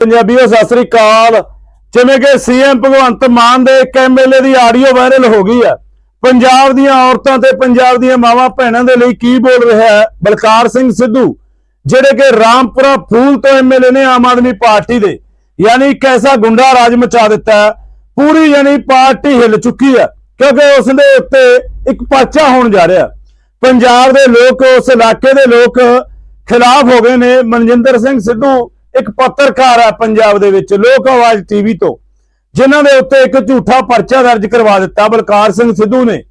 ਪੰਜਾਬੀਓ, ਸਤਿ ਸ੍ਰੀ ਅਕਾਲ। ਜਿਵੇਂ ਕਿ ਸੀਐਮ ਭਗਵੰਤ ਮਾਨ ਦੇ ਇੱਕ ਐਮਐਲਏ ਦੀ ਆਡੀਓ ਵਾਇਰਲ ਹੋ ਗਈ ਹੈ। ਪੰਜਾਬ ਦੀਆਂ ਔਰਤਾਂ ਤੇ ਪੰਜਾਬ ਦੀਆਂ ਮਾਵਾਂ ਭੈਣਾਂ ਦੇ ਲਈ ਕੀ ਬੋਲ ਰਿਹਾ ਹੈ? ਬਲਕਾਰ ਸਿੰਘ ਸਿੱਧੂ, ਜਿਹੜੇ ਕਿ ਰਾਮਪੁਰਾ ਫੂਲ ਤੋਂ ਐਮਐਲਏ ਨੇ ਆਮ ਆਦਮੀ ਪਾਰਟੀ ਦੇ, ਯਾਨੀ ਕੈਸਾ ਗੁੰਡਾ ਰਾਜ ਮਚਾ ਦਿੱਤਾ ਪੂਰੀ ਯਾਨੀ ਪਾਰਟੀ ਹਿੱਲ ਚੁੱਕੀ ਹੈ, ਕਿਉਂਕਿ ਉਸ ਦੇ ਉੱਤੇ ਇੱਕ ਪਰਚਾ ਹੋਣ ਜਾ ਰਿਹਾ ਪੰਜਾਬ ਦੇ ਲੋਕ, ਉਸ ਇਲਾਕੇ ਦੇ ਲੋਕ ਖਿਲਾਫ ਹੋ ਗਏ ਨੇ। ਮਨਜਿੰਦਰ ਸਿੰਘ ਸਿੱਧੂ ਇੱਕ ਪੱਤਰਕਾਰ ਹੈ ਪੰਜਾਬ ਦੇ ਵਿੱਚ, ਲੋਕ ਆਵਾਜ਼ ਟੀਵੀ ਤੋਂ, ਜਿਨ੍ਹਾਂ ਦੇ ਉੱਤੇ ਇੱਕ ਝੂਠਾ ਪਰਚਾ ਦਰਜ ਕਰਵਾ ਦਿੱਤਾ, ਬਲਕਾਰ ਸਿੰਘ ਸਿੱਧੂ ਨੇ।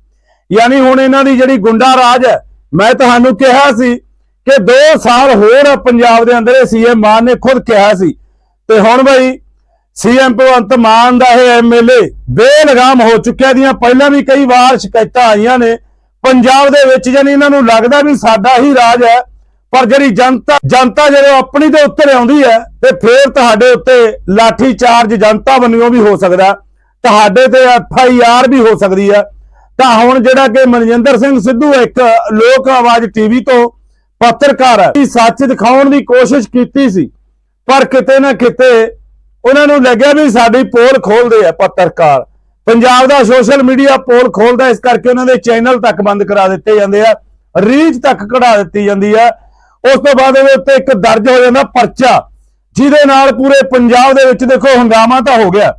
ਯਾਨੀ ਹੁਣ ਇਹਨਾਂ ਦੀ ਜਿਹੜੀ ਗੁੰਡਾ ਰਾਜ ਹੈ, ਮੈਂ ਤੁਹਾਨੂੰ ਕਿਹਾ ਸੀ ਕਿ 2 ਸਾਲ ਹੋਰ ਪੰਜਾਬ ਦੇ ਅੰਦਰ ਇਹ ਸੀਐਮ ਮਾਨ ਨੇ ਖੁਦ ਕਿਹਾ ਸੀ। ਤੇ ਹੁਣ ਬਈ ਸੀਐਮ ਭਗਵੰਤ ਮਾਨ ਦਾ ਇਹ ਐਮਐਲਏ ਬੇਲਗਾਮ ਹੋ ਚੁੱਕਿਆ ਦੀਆਂ ਪਹਿਲਾਂ ਵੀ ਕਈ ਵਾਰ ਸ਼ਿਕਾਇਤਾਂ ਆਈਆਂ ਨੇ। ਪੰਜਾਬ ਦੇ ਵਿੱਚ ਜਾਨੀ ਇਹਨਾਂ ਨੂੰ ਲੱਗਦਾ ਵੀ ਸਾਡਾ ਹੀ ਰਾਜ ਹੈ ਪਰ ਜਿਹੜੀ ਜਨਤਾ ਜਨਤਾ ਜਦੋਂ ਆਪਣੀ ਦੇ ਉੱਤੇ ਆਉਂਦੀ ਹੈ, ਤੇ ਫੇਰ ਤੁਹਾਡੇ ਉੱਤੇ ਲਾਠੀ ਚਾਰਜ ਜਨਤਾ ਵੱਲੋਂ ਵੀ ਹੋ ਸਕਦਾ ਤੁਹਾਡੇ ਤੇ ਐਫ ਆਈ ਆਰ ਵੀ ਹੋ ਸਕਦੀ ਹੈ। ਤਾਂ ਹੁਣ ਜਿਹੜਾ ਕਿ ਮਨਜਿੰਦਰ ਸਿੰਘ ਸਿੱਧੂ ਇੱਕ ਲੋਕ ਆਵਾਜ਼ ਟੀਵੀ ਤੋਂ ਪੱਤਰਕਾਰ ਹੈ ਸੱਚ ਦਿਖਾਉਣ ਦੀ ਕੋਸ਼ਿਸ਼ ਕੀਤੀ ਸੀ। ਪਰ ਕਿਤੇ ਨਾ ਕਿਤੇ ਉਹਨਾਂ ਨੂੰ ਲੱਗਿਆ ਵੀ ਸਾਡੀ ਪੋਲ ਖੋਲਦੇ ਆ ਪੱਤਰਕਾਰ। ਪੰਜਾਬ ਦਾ ਸੋਸ਼ਲ ਮੀਡੀਆ ਪੋਲ ਖੋਲਦਾ ਇਸ ਕਰਕੇ ਉਹਨਾਂ ਦੇ ਚੈਨਲ ਤੱਕ ਬੰਦ ਕਰਾ ਦਿੱਤੇ ਜਾਂਦੇ ਆ। ਰੀਚ ਤੱਕ ਕਢਾ ਦਿੱਤੀ ਜਾਂਦੀ ਆ। ਉਸ ਤੋਂ ਬਾਅਦ ਇਹਦੇ ਉੱਤੇ ਇੱਕ ਦਰਜ ਹੋ ਜਾਂਦਾ ਪਰਚਾ, ਜਿਹਦੇ ਨਾਲ ਪੂਰੇ ਪੰਜਾਬ ਦੇ ਵਿੱਚ ਦੇਖੋ ਹੰਗਾਮਾ ਤਾਂ ਹੋ ਗਿਆ।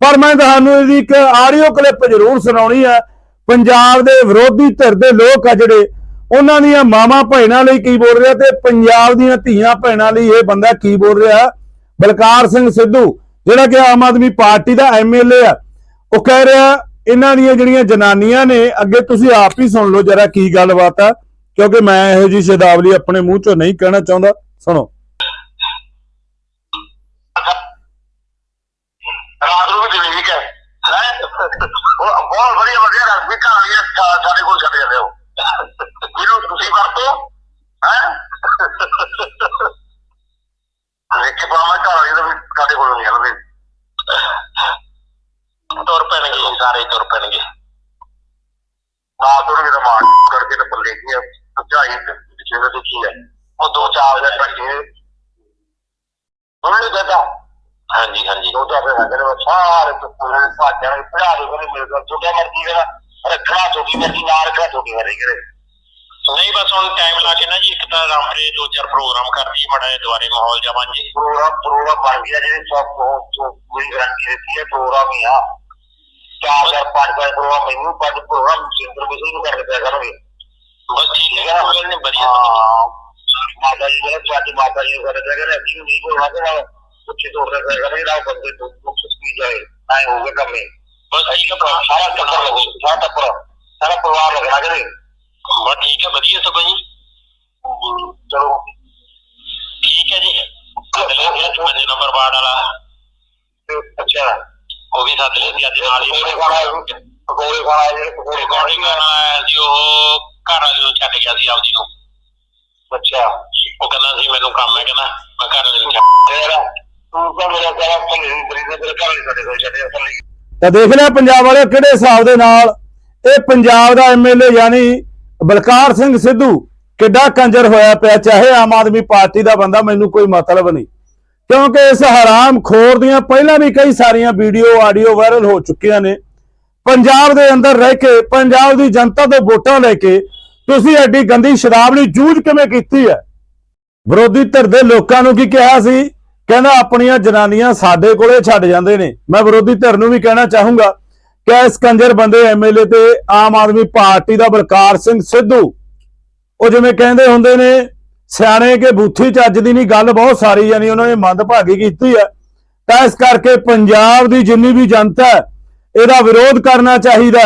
ਪਰ ਮੈਂ ਤੁਹਾਨੂੰ ਇਹਦੀ ਇੱਕ ਆਡੀਓ ਕਲਿੱਪ ਜ਼ਰੂਰ ਸੁਣਾਉਣੀ ਹੈ। ਪੰਜਾਬ ਦੇ ਵਿਰੋਧੀ ਧਿਰ ਦੇ ਲੋਕ ਆ ਜਿਹੜੇ, ਉਹਨਾਂ ਦੀਆਂ ਮਾਵਾਂ ਭੈਣਾਂ ਲਈ ਕੀ ਬੋਲ ਰਿਹਾ ਤੇ ਪੰਜਾਬ ਦੀਆਂ ਧੀਆਂ ਭੈਣਾਂ ਲਈ ਇਹ ਬੰਦਾ ਕੀ ਬੋਲ ਰਿਹਾ? ਬਲਕਾਰ ਸਿੰਘ ਸਿੱਧੂ, ਜਿਹੜਾ ਕਿ ਆਮ ਆਦਮੀ ਪਾਰਟੀ ਦਾ ਐਮਐਲਏ ਆ, ਉਹ ਕਹਿ ਰਿਹਾ, ਇਹਨਾਂ ਦੀਆਂ ਜਿਹੜੀਆਂ ਜਨਾਨੀਆਂ ਨੇ, ਅੱਗੇ ਤੁਸੀਂ ਆਪ ਹੀ ਸੁਣ ਲਓ ਜਰਾ ਕੀ ਗੱਲਬਾਤ ਆ। ਕਿਉਂਕਿ ਮੈਂ ਇਹੋ ਜੀ ਸ਼ਬਦਾਵਲੀ ਆਪਣੇ ਮੂੰਹ ਚੋਂ ਨਹੀਂ ਕਹਿਣਾ ਚਾਹੁੰਦਾ। ਸੁਣੋ। ਰਾਤ ਨੂੰ ਵੀ ਠੀਕ ਹੈ ਹੈਂ? ਉਹ ਬਹੁਤ ਵਧੀਆ ਵਧੀਆ ਰਸਮੀ ਕਹਾਣੀਆਂ ਸਾ- ਸਾਡੇ ਕੋਲ ਛੱਡ ਜਾਂਦੇ ਹੋ। ਜਿਹਨੂੰ ਤੁਸੀਂ ਵਰਤੋ, ਹੈ? ਦੇਖੇ ਪਾਵਾਂ ਕਹਾਣੀ ਦਾ ਵੀ ਸਾਡੇ ਕੋਲ ਨਹੀਂ ਹਲਵੇ ਤੁਰ ਪੈਣਗੇ ਸਾਰੇ ਤੁਰ ਪੈਣਗੇ ਰਾਤ ਨੂੰ ਵੀ ਰਮਾਨ ਕਰਕੇ ਤੇ ਪੱਲੇ ਕੀ ਸੱਚਾਈ ਜਿਹੜਾ ਤੇ ਕੀ ਹੈ ਉਹ ਦੋ ਚਾਰ ਦੇ ਬੱਚੇ ਉਹਨੇ ਕਹਤਾ ਹਾਂਜੀ ਹਾਂਜੀ। ਉਹ ਤਾਂ ਫਿਰ ਉਹ ਸਾਰੇ ਤੋਂ ਪੂਰੇ ਭਾਜਣ ਦੇ ਦੇ ਮੇਰੇ ਕੋਲ ਛੋਟਾ ਮਰਦੀ ਹੈ ਰੱਖਣਾ ਛੋਟੀ ਮਰਦੀ ਨਾ ਰੱਖਣਾ ਛੋਟੀ ਮਰਦੀ ਕਰੇ। ਨਹੀਂ ਬਸ ਹੁਣ ਟਾਈਮ ਲਾ ਕੇ ਨਾ ਜੀ ਇੱਕ ਤਾਂ ਰਾਮਪੁਰੇ ਦੋ ਚਾਰ ਪ੍ਰੋਗਰਾਮ ਕਰ ਦਈਏ ਮੜਾ ਦੁਆਰੇ ਮਾਹੌਲ ਜਾ ਬਣ ਜੇ। ਪ੍ਰੋਗਰਾਮ ਪ੍ਰੋਗਰਾਮ ਬਣ ਗਿਆ ਜਿਹੜੇ ਸਭ ਪੂਰੀ ਗਰੰਟੀ ਦਿੱਤੀ ਹੈ ਪ੍ਰੋਗਰਾਮ ਹੀ ਆ। ਚਾਰ ਚਾਰ ਪੰਜ ਪੰਜ ਪ੍ਰੋਗਰਾਮ ਮੈਨੂੰ ਪੰਜ ਪ੍ਰੋਗਰਾਮ ਸਿੰਦਰ ਵਿਸ਼ੇ ਨੂੰ ਕਰਕੇ ਪਿਆ ਕਰਨਗੇ ਬਸ ਠੀਕ ਹੈ ਕੋਈ ਗੱਲ ਨਹੀਂ ਵਧੀਆ ਹਾਂ ਮਾਤਾ ਜੀ ਜਿਹੜੇ ਤੁਹਾਡੀ ਮਾਤਾ ਜੀ ਕਰਦੇ ਪਿਆ ਕਰ ਅਸੀਂ ਨਹੀਂ ਬੋਲਣਾ ਤੇ ਨਾਲ ਉੱਚੀ ਤੋੜ ਰਿਹਾ ਕਰਾਂਗੇ ਰਾਹ ਬੰਦੇ ਤੋਂ ਮੁੱਖ ਸਕੀ ਜਾਏ ਐ ਹੋਊਗਾ ਕੰਮ। ਇਹ ਬਸ ਠੀਕ ਹੈ। ਸਾਰਾ ਟੱਬਰ ਲੱਗੂ ਸਾਰਾ ਟੱਬਰ ਸਾਰਾ ਪਰਿਵਾਰ ਲੱਗਣਾ ਕਰੇ ਬਸ ਠੀਕ ਹੈ ਵਧੀਆ ਸਭ ਜੀ। ਚਲੋ। ਠੀਕ ਹੈ ਜੀ। ਪੰਜ ਨੰਬਰ ਵਾਰਡ ਵਾਲਾ। ਅੱਛਾ। ਉਹ ਵੀ ਸੱਦ ਸੀ ਅੱਜ ਨਾਲ ਹੀ। ਪਕੌੜੇ ਖਾਣਾ ਪਕੌੜੇ ਖਾਣਾ ਜਿਹੜੇ ਪਕੌੜੇ ਖਾਣੇ ਸੀ ਉਹ ਘਰ ਵਾਲੇ ਨੂੰ ਛੱਡ ਗਿਆ ਸੀ ਆਪਦੀ ਨੂੰ। ਅੱਛਾ। ਉਹ ਕਹਿੰਦਾ ਸੀ ਮੈਨੂੰ ਕੰਮ ਹੈ ਕਹਿੰਦਾ ਮੈਂ ਘਰ ਨੂੰ ਛੱਡ ਤੇਰਾ ਤੂੰ ਤਾਂ ਮੇਰਾ ਸਾਰਾ ਭੰਨੇ ਦੀ ਬਰੀ ਦੇ ਤੇਰੇ ਘਰ ਨਹੀਂ ਸਾਡੇ ਕੋਲ ਛੱਡਿਆ ਥੱਲੇ। ਤਾਂ ਦੇਖ ਲਿਆ ਪੰਜਾਬ ਵਾਲੇ ਕਿਹੜੇ ਹਿਸਾਬ ਦੇ ਨਾਲ ਇਹ ਪੰਜਾਬ ਦਾ ਐਮਐਲਏ ਯਾਨੀ ਬਲਕਾਰ ਸਿੰਘ ਸਿੱਧੂ ਕਿੱਡਾ ਕੰਜਰ ਹੋਇਆ ਪਿਆ ਚਾਹੇ ਆਮ ਆਦਮੀ ਪਾਰਟੀ ਦਾ ਬੰਦਾ ਮੈਨੂੰ ਕੋਈ ਮਤਲਬ ਨਹੀਂ। ਕਿਉਂਕਿ ਇਸ ਹਰਾਮ ਖੋਰ ਦੀਆਂ ਪਹਿਲਾਂ ਵੀ ਕਈ ਸਾਰੀਆਂ ਵੀਡੀਓ ਆਡੀਓ ਵਾਇਰਲ ਹੋ ਚੁੱਕੀਆਂ ਨੇ। ਪੰਜਾਬ ਦੇ ਅੰਦਰ ਰਹਿ ਕੇ ਪੰਜਾਬ ਦੀ ਜਨਤਾ ਤੋਂ ਵੋਟਾਂ ਲੈ ਕੇ ਤੁਸੀਂ ਐਡੀ ਗੰਦੀ ਸ਼ਰਾਬ ਲਈ ਜੂਝ ਕਿਵੇਂ ਕੀਤੀ ਹੈ? ਵਿਰੋਧੀ ਧਿਰ ਦੇ ਲੋਕਾਂ ਨੂੰ ਕੀ ਕਿਹਾ ਸੀ? ਕਹਿੰਦਾ, ਆਪਣੀਆਂ ਜਨਾਨੀਆਂ ਸਾਡੇ ਕੋਲੇ ਛੱਡ ਜਾਂਦੇ ਨੇ। ਮੈਂ ਵਿਰੋਧੀ ਧਿਰ ਨੂੰ ਵੀ ਕਹਿਣਾ ਚਾਹੂੰਗਾ ਕਿ ਇਸ ਕੰਜਰ ਬੰਦੇ ਐਮਐਲਏ ਤੇ ਆਮ ਆਦਮੀ ਪਾਰਟੀ ਦਾ ਬਲਕਾਰ ਸਿੰਘ ਸਿੱਧੂ, ਉਹ ਜਿਵੇਂ ਕਹਿੰਦੇ ਹੁੰਦੇ ਨੇ, ਸਿਆਣੇ ਕੇ ਬੂਥੀ ਚੱਜ ਦੀ ਨਹੀਂ ਗੱਲ ਬਹੁਤ ਸਾਰੀ, ਯਾਨੀ ਉਹਨਾਂ ਨੇ ਮੰਦਭਾਗੀ ਕੀਤੀ ਹੈ। ਤਾਂ ਇਸ ਕਰਕੇ ਪੰਜਾਬ ਦੀ ਜਿੰਨੀ ਵੀ ਜਨਤਾ ਇਹਦਾ ਵਿਰੋਧ ਕਰਨਾ ਚਾਹੀਦਾ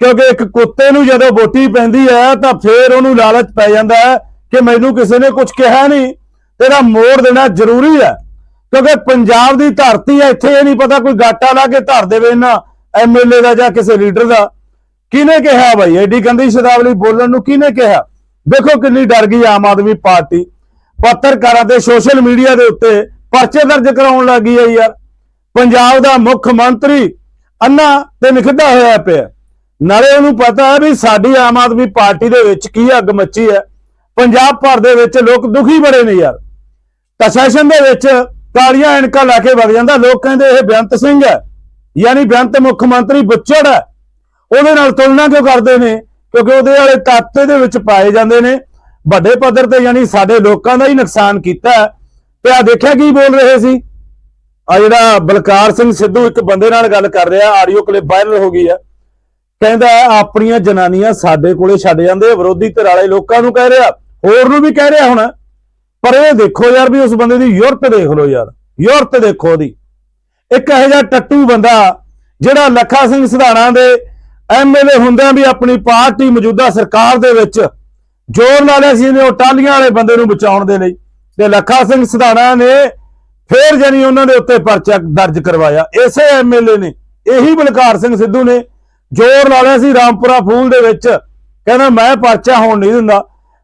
ਕਿਉਂਕਿ ਇੱਕ ਕੁੱਤੇ ਨੂੰ ਜਦੋਂ ਵੋਟੀ ਪੈਂਦੀ ਹੈ ਤਾਂ ਫੇਰ ਉਹਨੂੰ ਲਾਲਚ ਪੈ ਜਾਂਦਾ ਹੈ ਕਿ ਮੈਨੂੰ ਕਿਸੇ ਨੇ ਕੁਝ ਕਿਹਾ ਨਹੀਂ। ਤੇਰਾ ਮੋੜ ਦੇਣਾ ਜ਼ਰੂਰੀ ਹੈ। ਕਿਉਂਕਿ ਪੰਜਾਬ ਦੀ ਧਰਤੀ ਹੈ, ਇੱਥੇ ਇਹ ਨਹੀਂ ਪਤਾ ਕੋਈ ਗਾਟਾ ਲਾ ਕੇ ਧਰ ਦੇਵੇ ਇਹਨਾਂ ਐਮਐਲਏ ਦਾ ਜਾਂ ਕਿਸੇ ਲੀਡਰ ਦਾ। ਕਿਹਨੇ ਕਿਹਾ ਭਾਈ ਐਡੀ ਗੰਦੀ ਸ਼ਬਦਾਵਲੀ ਬੋਲਣ ਨੂੰ ਕਿਹਨੇ ਕਿਹਾ? ਦੇਖੋ ਕਿੰਨੀ ਡਰ ਗਈ ਆਮ ਆਦਮੀ ਪਾਰਟੀ। ਪੱਤਰਕਾਰਾਂ ਤੇ ਸੋਸ਼ਲ ਮੀਡੀਆ ਦੇ ਉੱਤੇ ਪਰਚੇ ਦਰਜ ਕਰਾਉਣ ਲੱਗੀ ਹੈ ਯਾਰ। ਪੰਜਾਬ ਦਾ ਮੁੱਖ ਮੰਤਰੀ ਅੰਨਾ ਤੇ ਨਿਖੱਡਾ ਹੋਇਆ ਪਿਆ। ਨਾਲੇ ਉਹਨੂੰ ਪਤਾ ਹੈ ਵੀ ਸਾਡੀ ਆਮ ਆਦਮੀ ਪਾਰਟੀ ਦੇ ਵਿੱਚ ਕੀ ਅੱਗ ਮੱਚੀ ਹੈ। ਪੰਜਾਬ ਭਰ ਦੇ ਵਿੱਚ ਲੋਕ ਦੁਖੀ ਬੜੇ ਨੇ ਯਾਰ। ਤਾਂ ਸੈਸ਼ਨ ਦੇ ਵਿੱਚ ਕਾਲੀਆਂ ਐਨਕਾਂ ਲਾ ਕੇ ਵਗ ਜਾਂਦਾ, ਲੋਕ ਕਹਿੰਦੇ ਇਹ ਬੇਅੰਤ ਸਿੰਘ ਹੈ। ਯਾਨੀ ਬੇਅੰਤ ਮੁੱਖ ਮੰਤਰੀ ਬੁੱਚੜ ਹੈ। ਉਹਦੇ ਨਾਲ ਤੁਲਨਾ ਕਿਉਂ ਕਰਦੇ ਨੇ? ਕਿਉਂਕਿ ਉਹਦੇ ਵਾਲੇ ਤੱਤ ਦੇ ਵਿੱਚ ਪਾਏ ਜਾਂਦੇ ਨੇ। ਵੱਡੇ ਪੱਧਰ ਤੇ ਯਾਨੀ ਸਾਡੇ ਲੋਕਾਂ ਦਾ ਹੀ ਨੁਕਸਾਨ ਕੀਤਾ ਹੈ। ਤੇ ਆ ਦੇਖਿਆ ਕੀ ਬੋਲ ਰਹੇ ਸੀ? ਆ ਜਿਹੜਾ ਬਲਕਾਰ ਸਿੰਘ ਸਿੱਧੂ ਇੱਕ ਬੰਦੇ ਨਾਲ ਗੱਲ ਕਰ ਰਿਹਾ, ਆਡੀਓ ਕਲਿੱਪ ਵਾਇਰਲ ਹੋ ਗਈ ਆ ਕਹਿੰਦਾ ਆਪਣੀਆਂ ਜਨਾਨੀਆਂ ਸਾਡੇ ਕੋਲੇ ਛੱਡ ਜਾਂਦੇ ਵਿਰੋਧੀ ਧਿਰ ਵਾਲੇ ਲੋਕਾਂ ਨੂੰ ਕਹਿ ਰਿਹਾ। ਹੋਰ ਨੂੰ ਵੀ ਕਹਿ ਰਿਹਾ ਹੁਣ। ਪਰ ਇਹ ਦੇਖੋ ਯਾਰ ਵੀ ਉਸ ਬੰਦੇ ਦੀ ਯੂਰਤ ਦੇਖ ਲਓ ਯਾਰ। ਯੂਰਤ ਦੇਖੋ ਉਹਦੀ। ਇੱਕ ਇਹੋ ਜਿਹਾ ਟੱਟੂ ਬੰਦਾ ਜਿਹੜਾ ਲੱਖਾ ਸਿੰਘ ਸਿਧਾਣਾ ਦੇ ਐਮਐਲਏ ਹੁੰਦਿਆਂ ਵੀ ਆਪਣੀ ਪਾਰਟੀ ਮੌਜੂਦਾ ਸਰਕਾਰ ਦੇ ਵਿੱਚ ਜ਼ੋਰ ਲਾ ਲਿਆ ਸੀ ਇਹਨੇ ਉਹ ਟਾਲੀਆਂ ਵਾਲੇ ਬੰਦੇ ਨੂੰ ਬਚਾਉਣ ਦੇ ਲਈ। ਤੇ ਲੱਖਾ ਸਿੰਘ ਸਿਧਾਣਾ ਨੇ ਫੇਰ ਜਾਨੀ ਉਹਨਾਂ ਦੇ ਉੱਤੇ ਪਰਚਾ ਦਰਜ ਕਰਵਾਇਆ। ਇਸੇ ਐਮਐਲਏ ਨੇ। ਇਹੀ ਬਲਕਾਰ ਸਿੰਘ ਸਿੱਧੂ ਨੇ ਜ਼ੋਰ ਲਾ ਲਿਆ ਸੀ ਰਾਮਪੁਰਾ ਫੂਲ ਦੇ ਵਿੱਚ। ਕਹਿੰਦਾ, ਮੈਂ ਪਰਚਾ ਹੋਣ ਨਹੀਂ ਦਿੰਦਾ।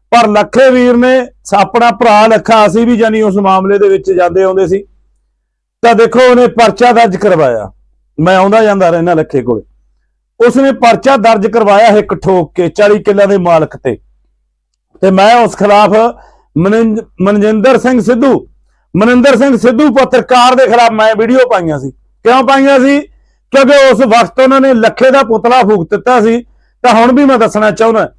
ਪਰ ਲੱਖੇ ਵੀਰ ਨੇ ਆਪਣਾ ਭਰਾ ਲੱਖਾ ਅਸੀਂ ਵੀ ਜਾਨੀ ਉਸ ਮਾਮਲੇ ਦੇ ਵਿੱਚ ਜਾਂਦੇ ਆਉਂਦੇ ਸੀ। ਤਾਂ ਦੇਖੋ, ਉਹਨੇ ਪਰਚਾ ਦਰਜ ਕਰਵਾਇਆ। ਮੈਂ ਆਉਂਦਾ ਜਾਂਦਾ ਰਹਿਣਾ ਲੱਖੇ ਕੋਲ। ਉਸਨੇ ਪਰਚਾ ਦਰਜ ਕਰਵਾਇਆ ਇੱਕ ਠੋਕ ਕੇ 40 ਕਿੱਲਿਆਂ ਦੇ ਮਾਲਕ ਤੇ। ਤੇ ਮੈਂ ਉਸ ਖਿਲਾਫ ਮਨਿੰਜ- ਮਨਜਿੰਦਰ ਸਿੰਘ ਸਿੱਧੂ, ਮਨਿੰਦਰ ਸਿੰਘ ਸਿੱਧੂ ਪੱਤਰਕਾਰ ਦੇ ਖਿਲਾਫ ਮੈਂ ਵੀਡੀਓ ਪਾਈਆਂ ਸੀ। ਕਿਉਂ ਪਾਈਆਂ ਸੀ? ਕਿਉਂਕਿ ਉਸ ਵਕਤ ਉਹਨਾਂ ਨੇ ਲੱਖੇ ਦਾ ਪੁਤਲਾ ਫੂਕ ਦਿੱਤਾ ਸੀ, ਤਾਂ ਹੁਣ ਵੀ ਮੈਂ ਦੱਸਣਾ ਚਾਹੁੰਦਾ।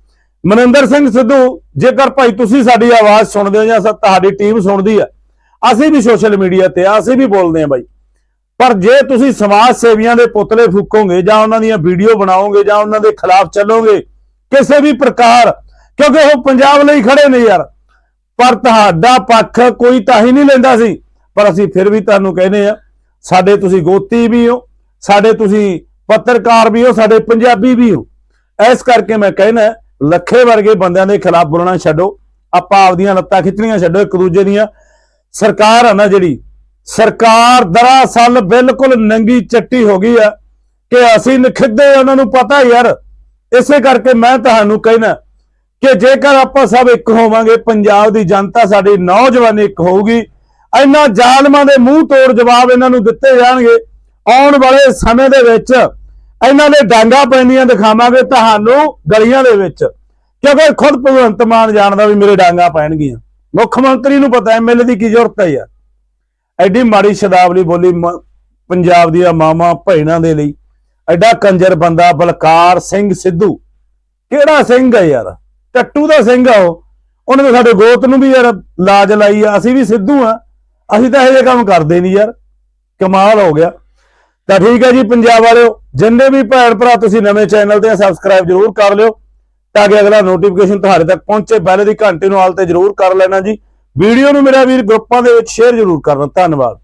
ਮਨਿੰਦਰ ਸਿੰਘ ਸਿੱਧੂ, ਜੇਕਰ ਭਾਈ ਤੁਸੀਂ ਸਾਡੀ ਆਵਾਜ਼ ਸੁਣਦੇ ਹੋ ਜਾਂ ਤੁਹਾਡੀ ਟੀਮ ਸੁਣਦੀ ਆ, ਅਸੀਂ ਵੀ ਸੋਸ਼ਲ ਮੀਡੀਆ ਤੇ ਆ, ਅਸੀਂ ਵੀ ਬੋਲਦੇ ਆ ਬਾਈ। ਪਰ ਜੇ ਤੁਸੀਂ ਸਮਾਜ ਸੇਵੀਆਂ ਦੇ ਪੁਤਲੇ ਫੂਕੋਗੇ ਜਾਂ ਉਹਨਾਂ ਦੀਆਂ ਵੀਡੀਓ ਬਣਾਓਗੇ ਜਾਂ ਉਹਨਾਂ ਦੇ ਖਿਲਾਫ ਚੱਲੋਗੇ, ਕਿਸੇ ਵੀ ਪ੍ਰਕਾਰ, ਕਿਉਂਕਿ ਉਹ ਪੰਜਾਬ ਲਈ ਖੜੇ ਨੇ ਯਾਰ। ਪਰ ਤੁਹਾਡਾ ਪੱਖ ਕੋਈ ਤਾਂ ਹੀ ਨਹੀਂ ਲੈਂਦਾ ਸੀ। ਪਰ ਅਸੀਂ ਫਿਰ ਵੀ ਤੁਹਾਨੂੰ ਕਹਿੰਦੇ ਆ ਸਾਡੇ ਤੁਸੀਂ ਗੋਤੀ ਵੀ ਹੋ ਸਾਡੇ ਤੁਸੀਂ ਪੱਤਰਕਾਰ ਵੀ ਹੋ, ਸਾਡੇ ਪੰਜਾਬੀ ਵੀ ਹੋ। ਇਸ ਕਰਕੇ ਮੈਂ ਕਹਿਣਾ ਲੱਖੇ ਵਰਗੇ ਬੰਦਿਆਂ ਦੇ ਖਿਲਾਫ ਬੋਲਣਾ ਛੱਡੋ। ਆਪਾਂ ਆਪਦੀਆਂ ਲੱਤਾਂ ਖਿੱਚਣੀਆਂ ਛੱਡੋ, ਇੱਕ ਦੂਜੇ ਦੀਆਂ। ਸਰਕਾਰ ਆ ਨਾ ਜਿਹੜੀ, ਸਰਕਾਰ ਦਰਅਸਲ ਬਿਲਕੁਲ ਨੰਗੀ ਚੱਟੀ ਹੋ ਗਈ ਆ ਕਿ ਅਸੀਂ ਨਖਿੱਦੇ ਉਹਨਾਂ ਨੂੰ ਪਤਾ ਯਾਰ। ਇਸੇ ਕਰਕੇ ਮੈਂ ਤੁਹਾਨੂੰ ਕਹਿਣਾ ਕਿ ਜੇਕਰ ਆਪਾਂ ਸਭ ਇੱਕ ਹੋਵਾਂਗੇ, ਪੰਜਾਬ ਦੀ ਜਨਤਾ ਸਾਡੀ ਨੌਜਵਾਨੀ ਇੱਕ ਹੋਊਗੀ ਇਹਨਾਂ ਜ਼ਾਲਮਾਂ ਦੇ ਮੂੰਹ ਤੋੜ ਜਵਾਬ ਇਹਨਾਂ ਨੂੰ ਦਿੱਤੇ ਜਾਣਗੇ। ਆਉਣ ਵਾਲੇ ਸਮੇਂ ਦੇ ਵਿੱਚ ਇਹਨਾਂ ਦੇ ਡਾਂਗਾ ਪੈਂਦੀਆਂ ਦਿਖਾਵਾਂਗੇ ਤੁਹਾਨੂੰ ਗਲੀਆਂ ਦੇ ਵਿੱਚ, ਕਿਉਂਕਿ ਖੁਦ ਭਗਵੰਤ ਮਾਨ ਜਾਣਦਾ ਵੀ ਮੇਰੇ ਡਾਂਗਾ ਪੈਣਗੀਆਂ। ਮੁੱਖ ਮੰਤਰੀ ਨੂੰ ਪਤਾ ਐਮਐਲਏ ਦੀ ਕੀ ਜ਼ਰੂਰਤ ਹੈ ਯਾਰ। ਐਡੀ ਮਾੜੀ ਸ਼ਬਦਾਵਲੀ ਬੋਲੀ ਪੰਜਾਬ ਦੀਆਂ ਮਾਵਾਂ, ਭੈਣਾਂ ਦੇ ਲਈ। ਐਡਾ ਕੰਜਰ ਬੰਦਾ ਬਲਕਾਰ ਸਿੰਘ ਸਿੱਧੂ। ਕਿਹੜਾ ਸਿੰਘ ਹੈ ਯਾਰ? ਟੱਟੂ ਦਾ ਸਿੰਘ ਆ ਉਹ। ਉਹਨੇ ਤਾਂ ਸਾਡੇ ਗੋਤ ਨੂੰ ਵੀ ਯਾਰ ਲਾਜ ਲਾਈ ਆ। ਅਸੀਂ ਵੀ ਸਿੱਧੂ ਆ। ਅਸੀਂ ਤਾਂ ਇਹੋ ਜਿਹੇ ਕੰਮ ਕਰਦੇ ਨਹੀਂ ਯਾਰ। ਕਮਾਲ ਹੋ ਗਿਆ। ਤਾਂ ਠੀਕ ਹੈ ਜੀ, ਪੰਜਾਬ ਵਾਲਿਓ, ਜਿੰਨੇ ਵੀ ਭੈਣ ਭਰਾ ਤੁਸੀਂ ਨਵੇਂ ਚੈਨਲ ਤੇ ਸਬਸਕ੍ਰਾਈਬ ਜਰੂਰ ਕਰ ਲਿਓ, ਤਾਂ ਕਿ ਅਗਲਾ ਨੋਟੀਫਿਕੇਸ਼ਨ ਤੁਹਾਡੇ ਤੱਕ ਪਹੁੰਚੇ, ਬੈਲ ਦੀ ਘੰਟੀ ਨੂੰ ਆਲ ਤੇ ਜਰੂਰ ਕਰ ਲੈਣਾ ਜੀ। ਵੀਡੀਓ ਨੂੰ ਮੇਰਾ ਵੀਰ ਗਰੁੱਪਾਂ ਦੇ ਵਿੱਚ ਸ਼ੇਅਰ ਜਰੂਰ ਕਰਨਾ। ਧੰਨਵਾਦ।